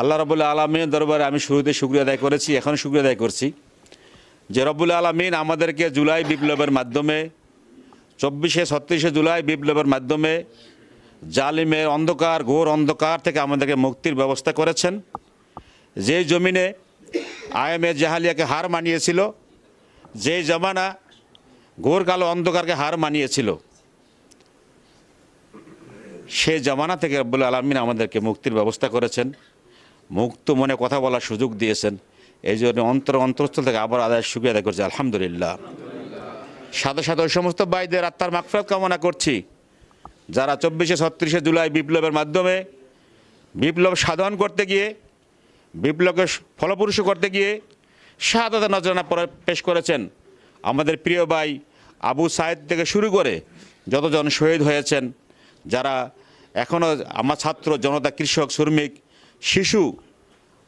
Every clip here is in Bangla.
আল্লাহ রবুল্লা আলমিনের দরবারে আমি শুরুতে শুক্রিয়া আদায় করেছি, এখন শুক্রিয়া আদায় করছি। যে রব্বুল আলমিন আমাদেরকে জুলাই বিপ্লবের মাধ্যমে, চব্বিশে ছত্রিশে জুলাই বিপ্লবের মাধ্যমে জালিমের অন্ধকার, ঘোর অন্ধকার থেকে আমাদেরকে মুক্তির ব্যবস্থা করেছেন। যেই জমিনে আইএমএ জাহালিয়াকে হার মানিয়েছিল যে জমানা ঘোর কালো অন্ধকারকে হার মানিয়েছিল, সে জামানা থেকে রব্বুল আলমিন আমাদেরকে মুক্তির ব্যবস্থা করেছেন। মুক্ত মনে কথা বলার সুযোগ দিয়েছেন। এই জন্য অন্তর অন্তরস্থল থেকে আবার আদায় সুখী আদায় করছি, আলহামদুলিল্লাহ। সাথে সাথে ওই সমস্ত ভাইদের আত্মার মাকফরাত কামনা করছি। যারা চব্বিশে, ছত্রিশে জুলাই বিপ্লবের মাধ্যমে বিপ্লব সাধন করতে গিয়ে, বিপ্লবকে ফলপ্রসূ করতে গিয়ে শাহাদত নজরানা পেশ করেছেন আমাদের প্রিয় ভাই আবু সাইদ থেকে শুরু করে যতজন শহীদ হয়েছেন, যারা এখনও আমার ছাত্র, জনতা, কৃষক, শ্রমিক শিশু,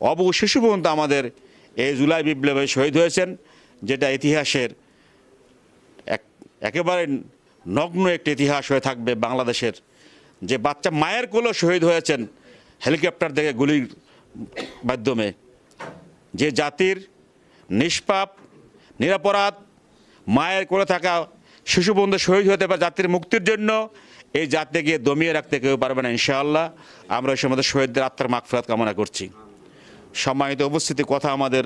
অবু শিশু পর্যন্ত আমাদের এই জুলাই বিপ্লবে শহীদ হয়েছেন, যেটা ইতিহাসের এক, একেবারে নগ্ন একটি ইতিহাস হয়ে থাকবে বাংলাদেশের। যে বাচ্চা মায়ের কোলও শহীদ হয়েছেন, হেলিকপ্টার থেকে গুলির মাধ্যমে। যে জাতির নিষ্পাপ, নিরাপরাধ মায়ের কোলে থাকা শিশু বন্ধু শহীদ হতে পারে জাতির মুক্তির জন্য, এই জাতিকে দমিয়ে রাখতে কেউ পারবে না ইনশাআল্লাহ। আমরা এই সময় শহীদদের আত্মার মাগফিরাত কামনা করছি। সম্মানিত উপস্থিতি কথা আমাদের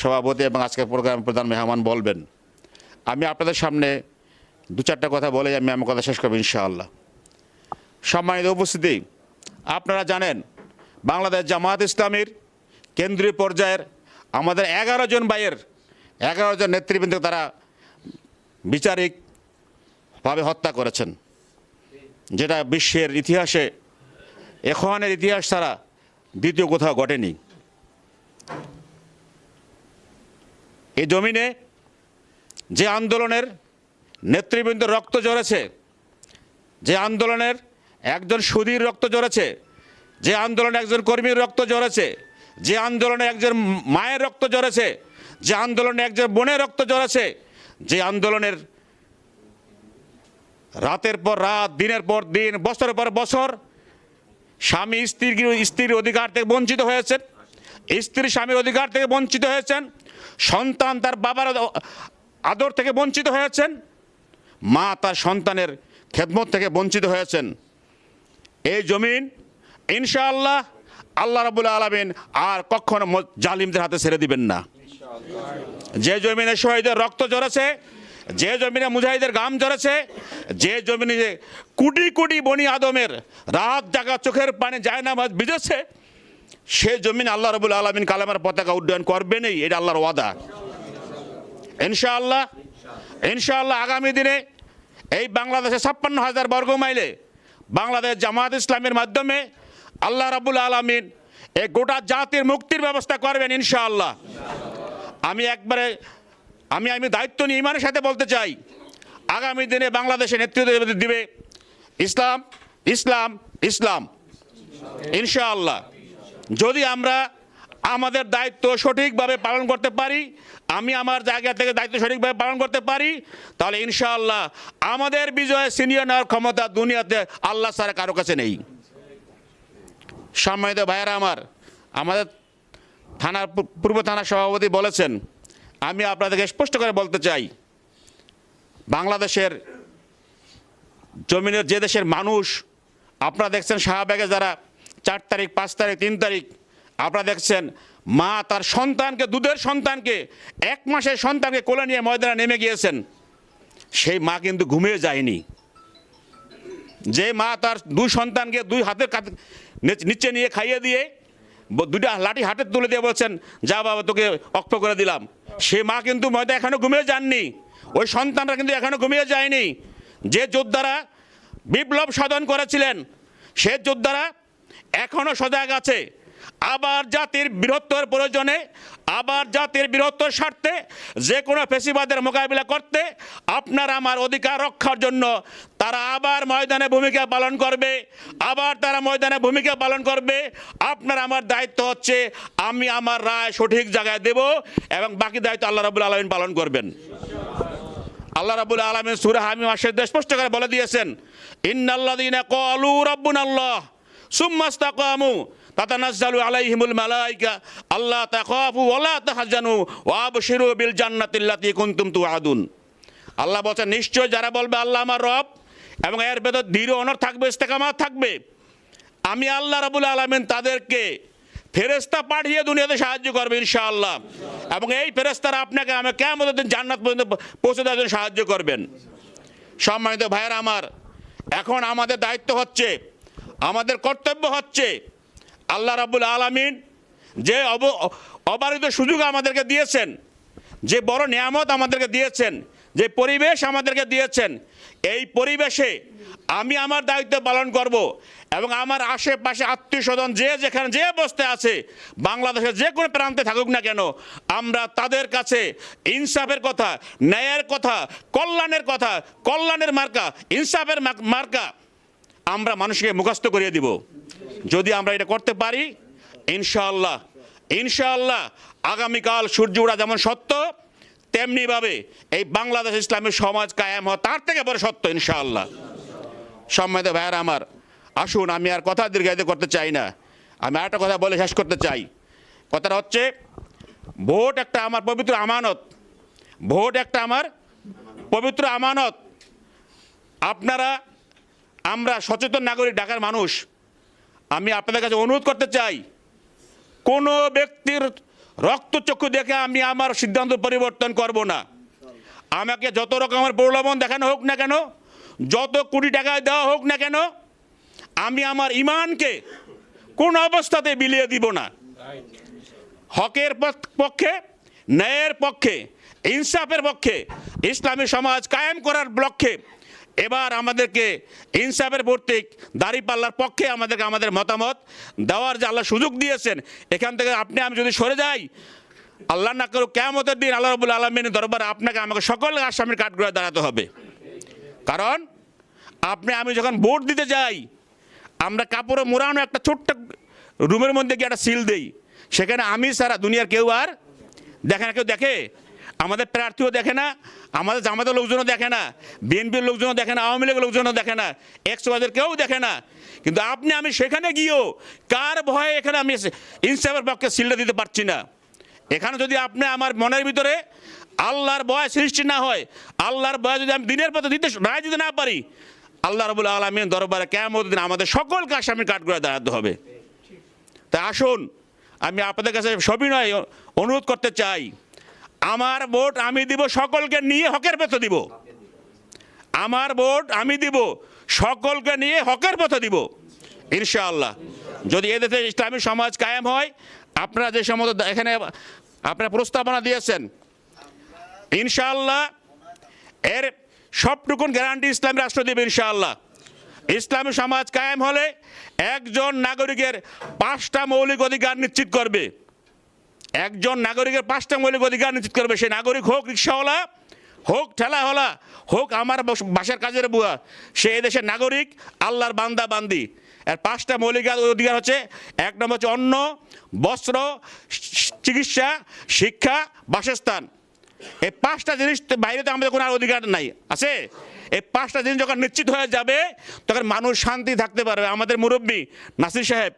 সভাপতি এবং আজকের প্রোগ্রাম প্রধান মেহমান বলবেন। আমি আপনাদের সামনে দু চারটা কথা বলে আমি আমার কথা শেষ করব ইনশাআল্লাহ। সম্মানিত উপস্থিতি, আপনারা জানেন, বাংলাদেশ জামায়াত ইসলামীর কেন্দ্রীয় পর্যায়ের আমাদের এগারো জন বাইয়ের এগারো জন নেতৃবৃন্দ তারা বিচারিকভাবে হত্যা করেছেন। যেটা বিশ্বের ইতিহাসে, এখনের ইতিহাস ছাড়া দ্বিতীয় কোথাও ঘটেনি। এই জমিনে যে আন্দোলনের নেতৃবৃন্দ রক্ত ঝরেছে, যে আন্দোলনের একজন সুধীর রক্ত ঝরেছে, যে আন্দোলনে একজন কর্মীর রক্ত ঝরেছে, যে আন্দোলনে একজন মায়ের রক্ত ঝরেছে, যে আন্দোলনে একজন বোনের রক্ত ঝরেছে, যে আন্দোলনের রাতের পর রাত, দিনের পর দিন, বছরের পর বছর স্বামী স্ত্রীর স্ত্রীর অধিকার থেকে বঞ্চিত হয়েছেন। স্ত্রী, স্বামীর অধিকার থেকে বঞ্চিত হয়েছেন। সন্তান তার বাবার আদর থেকে বঞ্চিত হয়েছেন। মা তার সন্তানের খেদমত থেকে বঞ্চিত হয়েছেন। এই জমিন ইনশাআল্লাহ আল্লাহ রাবুল আলমিন আর কখনো জালিমদের হাতে ছেড়ে দিবেন না। যে জমিনে শহীদের রক্ত ঝরেছে যে জমিনে মুজাহিদের গাম ঝরেছে যে জমিনে কোটি কোটি বনি আদমের রাত জাগা চোখের পানি যায় না বিজেছে সে জমিন আল্লাহ রবুল আলমিন কালামের পতাকা উড্ডয়ন করবেনই, এটা আল্লাহর ওয়াদা। ইনশাআল্লাহ ইনশাআল্লাহ আগামী দিনে এই বাংলাদেশে ছাপ্পান্ন হাজার বর্গ মাইলে বাংলাদেশ জামাত ইসলামের মাধ্যমে আল্লাহ রাবুল আলমিন এই গোটা জাতির মুক্তির ব্যবস্থা করবেন ইনশাআল্লাহ। আমি একবারে আমি আমি দায়িত্ব নিয়ে ইমানের সাথে বলতে চাই। আগামী দিনে বাংলাদেশে নেতৃত্ব দিবে ইসলাম ইসলাম ইসলাম। ইনশাআল্লাহ। যদি আমরা আমাদের দায়িত্ব সঠিকভাবে পালন করতে পারি, আমি আমার জায়গা থেকে দায়িত্ব সঠিকভাবে পালন করতে পারি, তাহলে ইনশাআল্লাহ আমাদের বিজয়ে সিনিয়র নেওয়ার ক্ষমতা দুনিয়াতে আল্লাহ ছাড়া কারও কাছে নেই। সম্মানিত ভাইয়েরা আমার, আমাদের থানার পূর্ব থানার সভাপতি বলেছেন আমি আপনাদেরকে স্পষ্ট করে বলতে চাই, বাংলাদেশের জমিনের যে দেশের মানুষ, আপনারা দেখছেন শাহবাগে যারা চার তারিখ, পাঁচ তারিখ, তিন তারিখ, আপনারা দেখছেন মা তার সন্তানকে, দুধের সন্তানকে, এক মাসের সন্তানকে কোলে নিয়ে ময়দানে নেমে গিয়েছেন। সেই মা কিন্তু ঘুমিয়ে যায়নি। যে মা তার দুই সন্তানকে দুই হাতের নিচ- নিয়ে খাইয়ে দিয়ে দুটা লাঠি হাতে তুলে দিয়ে বলছেন, যা বাবা, তোকে অক্ষ করে দিলাম। সে মা কিন্তু ময়দা এখনও ঘুমিয়ে যাননি। ওই সন্তানরা কিন্তু এখনও ঘুমিয়ে যায়নি। যে যোদ্ধারা বিপ্লব সাধন করেছিলেন, সে যোদ্ধারা এখনও সজাগ আছে। আবার জাতির বৃহত্তর প্রয়োজনে, আবার জাতির বৃহত্তর স্বার্থে যে কোনো ফেসিবাদের মোকাবিলা করতে আপনার আমার অধিকার রক্ষার জন্য তারা আবার ময়দানে ভূমিকা পালন করবে, আবার তারা ময়দানে ভূমিকা পালন করবে। আপনার আমার দায়িত্ব হচ্ছে আমি আমার রায় সঠিক জায়গায় দেব এবং বাকি দায়িত্ব আল্লাহ রাবুল আলমিন পালন করবেন। আল্লাহ রাবুল আলমিন সুরা হামি মাসের স্পষ্ট করে বলে দিয়েছেন ইন্নাল্লাদিনা কলু রব্বুন আল্লাহ সুম্মাস্তাকামু তাতানাজ্জালু আলাইহিমুল মালাইকা আল্লাহ তাখাফু ওয়ালা তাহজানু, ওয়া আবশিরু বিল জান্নাতিল্লাতী কুনতুম আল্লাহ বলছেন, নিশ্চয় যারা বলবে আল্লাহ আমার রব, এবং এর ভেতর দৃঢ় অনর থাকবে, ইস্তেকামাত থাকবে, আমি আল্লাহ রাবুল আলমিন তাদেরকে ফেরেস্তা পাঠিয়ে দুনিয়াতে সাহায্য করবে ইনশাআল্লাহ। এবং এই ফেরেস্তারা আপনাকে আমি কেমন দিন জান্নাত পর্যন্ত পৌঁছে দেওয়ার জন্য সাহায্য করবেন। সম্মানিত ভাইয়েরা আমার, এখন আমাদের দায়িত্ব হচ্ছে, আমাদের কর্তব্য হচ্ছে আল্লাহ রাবুল আলমিন যে অব, অবারিত সুযোগ আমাদেরকে দিয়েছেন, যে বড় নিয়ামত আমাদেরকে দিয়েছেন, যে পরিবেশ আমাদেরকে দিয়েছেন, এই পরিবেশে আমি আমার দায়িত্ব পালন করব এবং আমার আশেপাশে আত্মীয় স্বজন যে যেখানে যে অবস্থায় আছে, বাংলাদেশের যে কোনো প্রান্তে থাকুক না কেন, আমরা তাদের কাছে ইনসাফের কথা, ন্যায়ের কথা, কল্যাণের কথা, কল্যাণের মার্কা, ইনসাফের মার্কা আমরা মানুষকে মুখস্থ করিয়ে দিব। যদি আমরা এটা করতে পারি, ইনশাআল্লাহ ইনশাআল্লাহ আগামীকাল সূর্য ওঠা যেমন সত্য, তেমনিভাবে এই বাংলাদেশ ইসলামের সমাজ কায়েম হয় তার থেকে বড় সত্য, ইনশাআল্লাহ। সম্মানিত ভাইয়ারা আমার, আসুন, আমি আর কথা দীর্ঘায়িত করতে চাই না। আমি আরেকটা কথা বলে শেষ করতে চাই। কথাটা হচ্ছে, ভোট একটা আমার পবিত্র আমানত। ভোট একটা আমার পবিত্র আমানত। আপনারা আমরা সচেতন নাগরিক, ঢাকার মানুষ, আমি আপনাদের কাছে অনুরোধ করতে চাই, কোনো ব্যক্তির রক্তচক্ষু দেখে আমি আমার সিদ্ধান্ত পরিবর্তন করব না। আমাকে যত রকমের প্রলোভন দেখানো হোক না কেন, যত কোটি টাকায় দেওয়া হোক না কেন, আমি আমার ইমানকে কোন অবস্থাতে বিলিয়ে দিব না। হকের পক- পক্ষে, ন্যায়ের পক্ষে, ইনসাফের পক্ষে, ইসলামী সমাজ কায়েম করার লক্ষ্যে এবার আমাদেরকে ইনসাফের প্রতীক দাঁড়িপাল্লার পক্ষে আমাদেরকে আমাদের মতামত দেওয়ার যে আল্লাহ সুযোগ দিয়েছেন, এখান থেকে আপনি, আমি যদি সরে যাই, আল্লাহ না করুক কেমতের দিন আল্লাহ রবুল আলমিনের দরবারে আপনাকে, আমাকে সকল আসামির কাঠগড়ায় দাঁড়াতে হবে। কারণ আপনি, আমি যখন ভোট দিতে যাই, আমরা কাপড়ে মোড়ানো একটা ছোট্ট রুমের মধ্যে গিয়ে একটা সিল দেই। সেখানে আমি সারা দুনিয়ার কেউ আর দেখে না, কেউ দেখে? আমাদের প্রার্থীও দেখে না, আমাদের জামাতের লোকজনও দেখে না, বিএনপির লোকজনও দেখে না, আওয়ামী লীগের লোকজনও দেখে না এক্স ওয়াইদের কেউ দেখে না। কিন্তু আপনি, আমি সেখানে গিয়েও কার ভয়ে এখানে আমি ইনসাফের পক্ষে সিলটা দিতে পারছি না? এখানে যদি আপনি আমার মনের ভিতরে আল্লাহর ভয় সৃষ্টি না হয়, আল্লাহর ভয় যদি আমি দিনের পথে দিতে রায় দিতে না পারি, আল্লাহ রবুল আলমীর দরবারে কেমন দিন আমাদের সকলকে আসামি কাঠ করে দাঁড়াতে হবে। তাই আসুন, আমি আপনাদের কাছে সবই নয় অনুরোধ করতে চাই। আমার ভোট আমি দিব, সকলকে নিয়ে হকের পথে দিব। আমার ভোট আমি দিব, সকলকে নিয়ে হকের পথে দিব। ইনশাআল্লাহ। যদি এদেশে ইসলামী সমাজ কায়েম হয়, আপনারা যে সমস্ত এখানে আপনারা প্রস্তাবনা দিয়েছেন, ইনশাআল্লাহ এর সবটুকুন গ্যারান্টি ইসলামী রাষ্ট্র দেবে ইনশাআল্লাহ। ইসলামী সমাজ কায়েম হলে একজন নাগরিকের পাঁচটা মৌলিক অধিকার নিশ্চিত করবে। একজন নাগরিকের পাঁচটা মৌলিক অধিকার নিশ্চিত করবে, সে নাগরিক হোক রিক্সাওয়ালা, হোক ঠেলাওয়ালা, হোক আমার বস- বাসার কাজের বুয়া, সে এদেশের নাগরিক, আল্লাহর বান্দা, বান্দি। এর পাঁচটা মৌলিক অধিকার হচ্ছে, এক নম্বর হচ্ছে অন্ন, বস্ত্র, চিকিৎসা, শিক্ষা, বাসস্থান। এই পাঁচটা জিনিস বাইরে তো আমাদের কোনো আর অধিকার নাই, আছে? এই পাঁচটা জিনিস যখন নিশ্চিত হয়ে যাবে, তখন মানুষ শান্তি থাকতে পারবে। আমাদের মুরব্বী নাসির সাহেব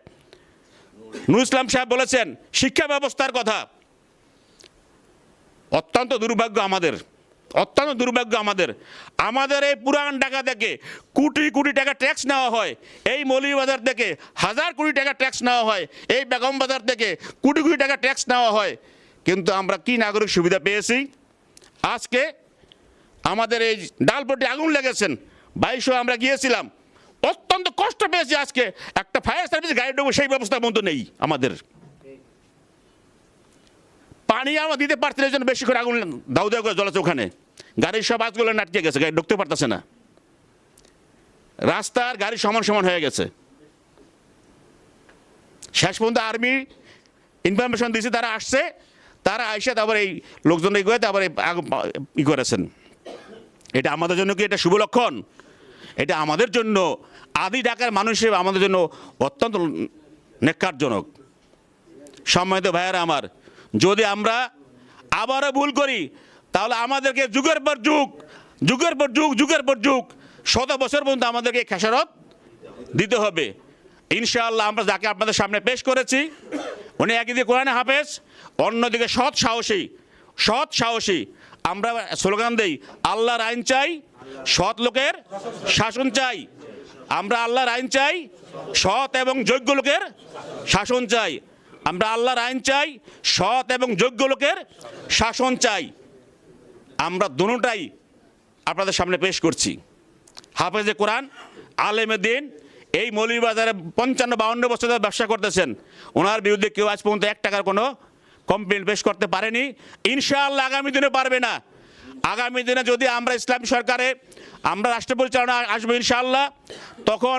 নুর ইসলাম সাহেব বলেছেন, শিক্ষা ব্যবস্থার কথা। অত্যন্ত দুর্ভাগ্য আমাদের, অত্যন্ত দুর্ভাগ্য আমাদের। আমাদের এই পুরান টাকা থেকে কোটি কোটি টাকা ট্যাক্স নেওয়া হয়। এই মৌলভীবাজার থেকে হাজার কোটি টাকা ট্যাক্স নেওয়া হয়। এই বেগম বাজার থেকে কোটি কোটি টাকা ট্যাক্স নেওয়া হয়। কিন্তু আমরা কি নাগরিক সুবিধা পেয়েছি? আজকে আমাদের এই ডালপটি আগুন লেগেছেন। বাইশও আমরা গিয়েছিলাম। অত্যন্ত কষ্ট পেয়েছি আজকে। একটা ফায়ার সার্ভিস গাড়ি ঢুকবো সেই ব্যবস্থা বন্ধ নেই আমাদের। পানি আমরা দিতে পারছি না জন্য বেশি করে আগুন দাউ দাউ করে জ্বলেছে ওখানে। গাড়ির সব আজগুলো নাটকে গেছে, গাড়ি ঢুকতে পারতেছে না। রাস্তার গাড়ি সমান সমান হয়ে গেছে। শেষ পর্যন্ত আর্মি ইনফরমেশন দিয়েছে তারা আসছে, তারা আইসে তারপর এই লোকজন এই করে তারপর ই করেছেন। এটা আমাদের জন্য কি এটা শুভ লক্ষণ? এটা আমাদের জন্য, আদি ঢাকার মানুষ হিসেবে আমাদের জন্য অত্যন্ত নেককারজনক। সম্মানিত ভাইয়েরা আমার, যদি আমরা আবারও ভুল করি, তাহলে আমাদেরকে যুগের পর যুগ, যুগের পর যুগ, যুগের পর যুগ, শত বছর পর্যন্ত আমাদেরকে খেসারত দিতে হবে। ইনশাআল্লাহ আমরা যাকে আপনাদের সামনে পেশ করেছি, উনি একদিকে কোরআন হাফেজ, অন্যদিকে সৎ সাহসী সৎ সাহসী আমরা স্লোগান দেই, আল্লাহর আইন চাই সৎ লোকের শাসন চাই। আমরা আল্লাহর আইন চাই, সৎ এবং যোগ্য লোকের শাসন চাই। আমরা আল্লাহর আইন চাই, সৎ এবং যোগ্য লোকের শাসন চাই। আমরা দুটাই আপনাদের সামনে পেশ করছি। হাফেজে কোরআন, আলেমে দিন, এই মৌলভীবাজারে পঞ্চান্ন বাউন্ন বছর ধরে ব্যবসা করতেছেন। ওনার বিরুদ্ধে কেউ আজ পর্যন্ত এক টাকার কোনো কমপ্লেন পেশ করতে পারেনি। ইনশাআল্লাহ আগামী দিনে পারবে না। আগামী দিনে যদি আমরা ইসলামী সরকারে, আমরা রাষ্ট্র পরিচালনা আসব ইনশাআল্লাহ, তখন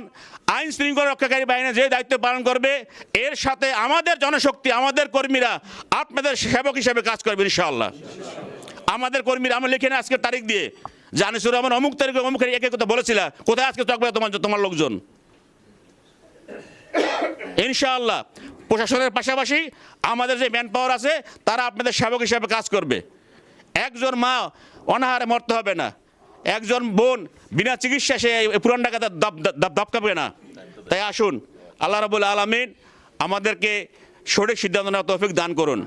আইন শৃঙ্খলা রক্ষাকারী বাহিনী যে দায়িত্ব পালন করবে, এর সাথে আমাদের জনশক্তি, আমাদের কর্মীরা আপনাদের সেবক হিসেবে কাজ করবে ইনশাআল্লাহ। আমাদের কর্মীরা, আমরা লিখে আজকের তারিখ দিয়ে। জানিসুর রহমান, অমুক তারিখে, অমুক তারিখ, একে কথা বলেছিল। কোথায় আজকে তকবে তোমার তোমার লোকজন? ইনশাআল্লাহ, প্রশাসনের পাশাপাশি আমাদের যে ম্যান পাওয়ার আছে, তারা আপনাদের সেবক হিসাবে কাজ করবে। একজন মা অনাহারে মরতে হবে না। একজন বোন বিনা চিকিৎসা সে পুরান ডাকাতে দপকাবে না। তাই আসুন, আল্লাহ রাবুল আলমিন আমাদেরকে সঠিক সিদ্ধান্ত নেওয়া তৌফিক দান করুন।